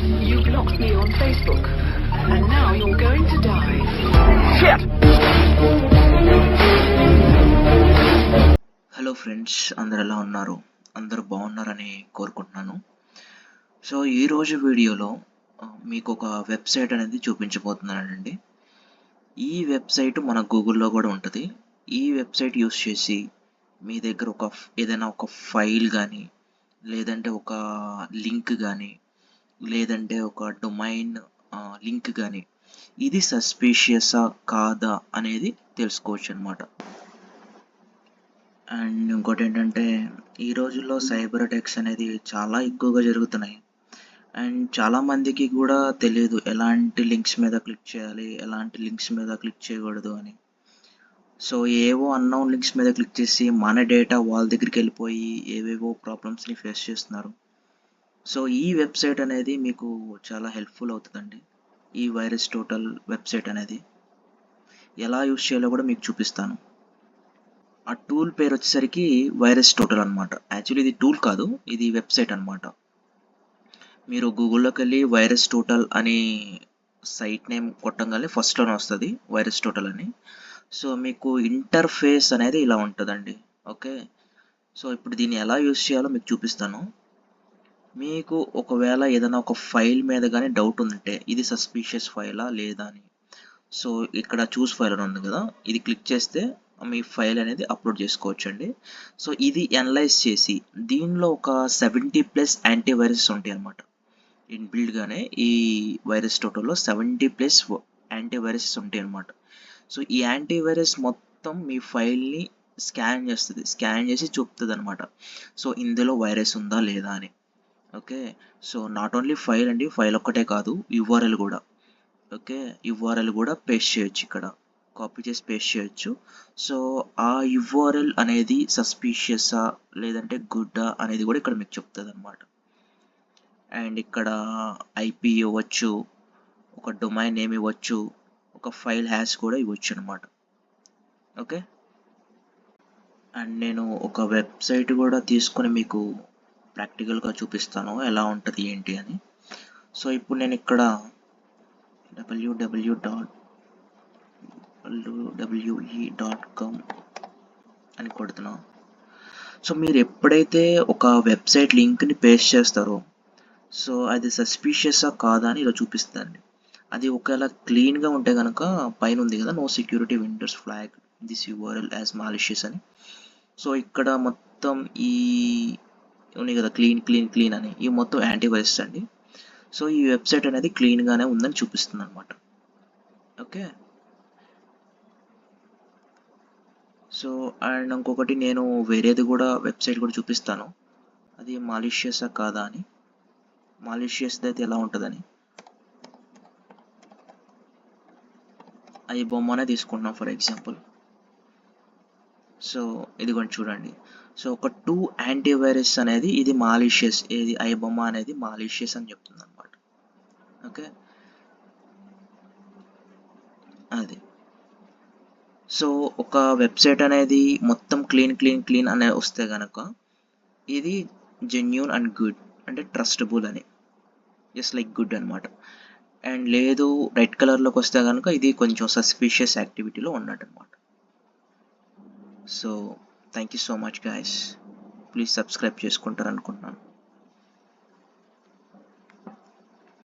You blocked me on Facebook, and now you're going to die. Hello friends అందరు ఎలా ఉన్నారు? అందరూ బాగున్నారని కోరుకుంటున్నాను. సో ఈరోజు వీడియోలో మీకు ఒక వెబ్సైట్ అనేది చూపించబోతున్నానండి. ఈ వెబ్సైట్ మన గూగుల్లో కూడా ఉంటుంది. ఈ వెబ్సైట్ యూస్ చేసి మీ దగ్గర ఒక ఏదైనా ఒక ఫైల్ కానీ లేదంటే ఒక లింక్ కానీ లేదంటే ఒక డొమైన్ లింక్ కానీ ఇది సస్పీషియసా కాదా అనేది తెలుసుకోవచ్చు అనమాట అండ్ ఇంకోటి ఏంటంటే ఈ రోజుల్లో సైబర్ అటాక్స్ అనేది చాలా ఎక్కువగా జరుగుతున్నాయి. అండ్ చాలా మందికి కూడా తెలియదు ఎలాంటి లింక్స్ మీద క్లిక్ చేయాలి ఎలాంటి లింక్స్ మీద క్లిక్ చేయకూడదు అని. సో ఏవో అన్నౌన్ లింక్స్ మీద క్లిక్ చేసి మన డేటా వాళ్ళ దగ్గరికి వెళ్ళిపోయి ఏవేవో ప్రాబ్లమ్స్ని ఫేస్ చేస్తున్నారు. సో ఈ వెబ్సైట్ అనేది మీకు చాలా హెల్ప్ఫుల్ అవుతుందండి. ఈ వైరస్ టోటల్ వెబ్సైట్ అనేది. ఎలా యూస్ చేయాలో కూడా మీకు చూపిస్తాను. ఆ టూల్ పేరు వచ్చేసరికి వైరస్ టోటల్ అనమాట యాక్చువల్లీ ఇది టూల్ కాదు ఇది వెబ్సైట్ అనమాట మీరు గూగుల్లోకి వెళ్ళి వైరస్ టోటల్ అని సైట్ నేమ్ కొట్టంగానే ఫస్ట్లోనే వస్తుంది వైరస్ టోటల్ అని. సో మీకు ఇంటర్ఫేస్ అనేది ఇలా ఉంటుందండి. ఓకే? సో ఇప్పుడు దీన్ని ఎలా యూస్ చేయాలో మీకు చూపిస్తాను. మీకు ఒకవేళ ఏదైనా ఒక ఫైల్ మీద కానీ డౌట్ ఉంటే ఇది సస్పీషియస్ ఫైలా లేదా అని. సో ఇక్కడ చూస్ ఫైల్ అని ఉంది కదా ఇది క్లిక్ చేస్తే మీ ఫైల్ అనేది అప్లోడ్ చేసుకోవచ్చు అండి సో ఇది అనలైజ్ చేసి దీనిలో ఒక సెవెంటీ ప్లస్ యాంటీవైరస్ ఉంటాయి అన్నమాట. ఇన్బిల్డ్గానే ఈ వైరస్ టోటల్లో సెవెంటీ ప్లస్ యాంటీవైరసెస్ ఉంటాయి అనమాట సో ఈ యాంటీవైరస్ మొత్తం మీ ఫైల్ని స్కాన్ చేస్తుంది స్కాన్ చేసి చూపుతుంది అనమాట సో ఇందులో వైరస్ ఉందా లేదా అని. Okay? So not only file అండి ఫైల్ ఒక్కటే కాదు యూఆర్ఎల్ కూడా. ఓకే? యూఆర్ఎల్ కూడా పేస్ట్ చేయొచ్చు ఇక్కడ. కాపీ చేసి పేస్ట్ చేయొచ్చు. సో ఆ యుఆర్ఎల్ అనేది సస్పీషియసా లేదంటే గుడ్డా అనేది కూడా ఇక్కడ మీకు చెప్తుంది అనమాట అండ్ ఇక్కడ ఐపీ ఇవ్వచ్చు ఒక డొమైన్ నేమ్ ఇవ్వచ్చు ఒక ఫైల్ హ్యాష్ కూడా ఇవ్వచ్చు అనమాట ఓకే? అండ్ నేను ఒక వెబ్సైట్ కూడా తీసుకొని మీకు ప్రాక్టికల్గా చూపిస్తాను ఎలా ఉంటుంది ఏంటి అని. సో ఇప్పుడు నేను ఇక్కడ WW dot WE dot com అని కొడుతున్నాను సో మీరు ఎప్పుడైతే ఒక వెబ్సైట్ లింక్ని పేస్ట్ చేస్తారో సో అది సస్పీషియసా కాదా అని ఇలా చూపిస్తుంది అది ఒకవేళ క్లీన్గా ఉంటే కనుక పైన ఉంది కదా no security Windows flag this URL as malicious అని. సో ఇక్కడ మొత్తం ఈ ఉన్నాయి కదా? క్లీన్ క్లీన్ క్లీన్ అని. ఇవి మొత్తం యాంటీవైరస్ అండి. సో ఈ వెబ్సైట్ అనేది క్లీన్గానే ఉందని చూపిస్తుంది అనమాట ఓకే సో అండ్ ఇంకొకటి నేను వేరేది కూడా వెబ్సైట్ కూడా చూపిస్తాను. అది మాలిషియసా కాదా అని. మాలిషియస్ది అయితే ఎలా ఉంటుందని. అది బొమ్మనే తీసుకుంటున్నాం ఫర్ ఎగ్జాంపుల్ సో ఇది కొంచెం చూడండి. సో ఒక టూ యాంటీవైరస్ అనేది ఇది మాలిషియస్ ఏది? ఐబొమ్మ అనేది మాలిషియస్ అని చెప్తుంది అనమాట ఓకే? అది. సో ఒక వెబ్సైట్ అనేది మొత్తం క్లీన్ క్లీన్ క్లీన్ అనే వస్తే కనుక ఇది జెన్యున్ అండ్ గుడ్ అంటే ట్రస్టబుల్ అని. జస్ట్ లైక్ గుడ్ అనమాట అండ్ లేదు రెడ్ కలర్లోకి వస్తే కనుక ఇది కొంచెం సస్పీషియస్ యాక్టివిటీలో ఉన్నట్టు అనమాట so thank you so much guys please subscribe చేసుకుంటారు అనుకుంటున్నాను